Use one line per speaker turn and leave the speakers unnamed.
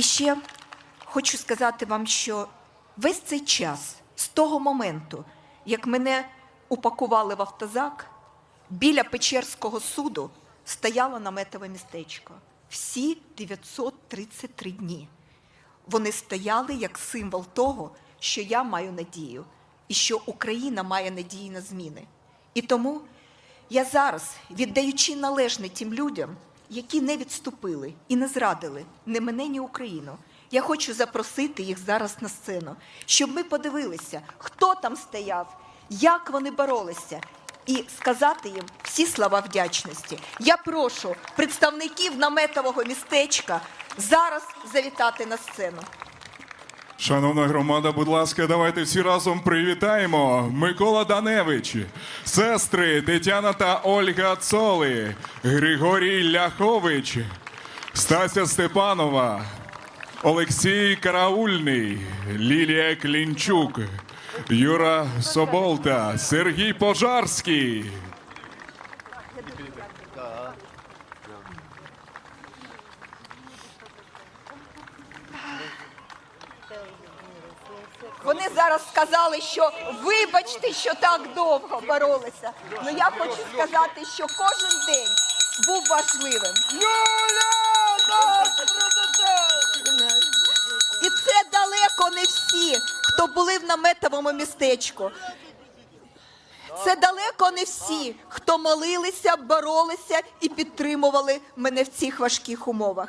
І ще хочу сказати вам, що весь цей час, з того моменту, як мене упакували в автозак, біля Печерського суду стояло наметове містечко. Всі 933 дні. Вони стояли як символ того, що я маю надію і що Україна має надії на зміни. І тому я зараз, віддаючи належне тим людям, які не відступили і не зрадили ні мене, ні Україну, я хочу запросити їх зараз на сцену, щоб ми подивилися, хто там стояв, як вони боролися, і сказати їм всі слова вдячності. Я прошу представників наметового містечка зараз завітати на сцену.
Шановна громада, будь ласка, давайте всі разом привітаємо Микола Даневич, сестри Тетяна та Ольга Цоли, Григорій Ляхович, Стася Степанова, Олексій Караульний, Лілія Клінчук, Юра Соболта, Сергій Пожарський.
Вони зараз сказали, що вибачте, що так довго боролися. Ну я хочу сказати, що кожен день був важливим. І це далеко не всі, хто були в наметовому містечку. Це далеко не всі, хто молилися, боролися і підтримували мене в цих важких умовах.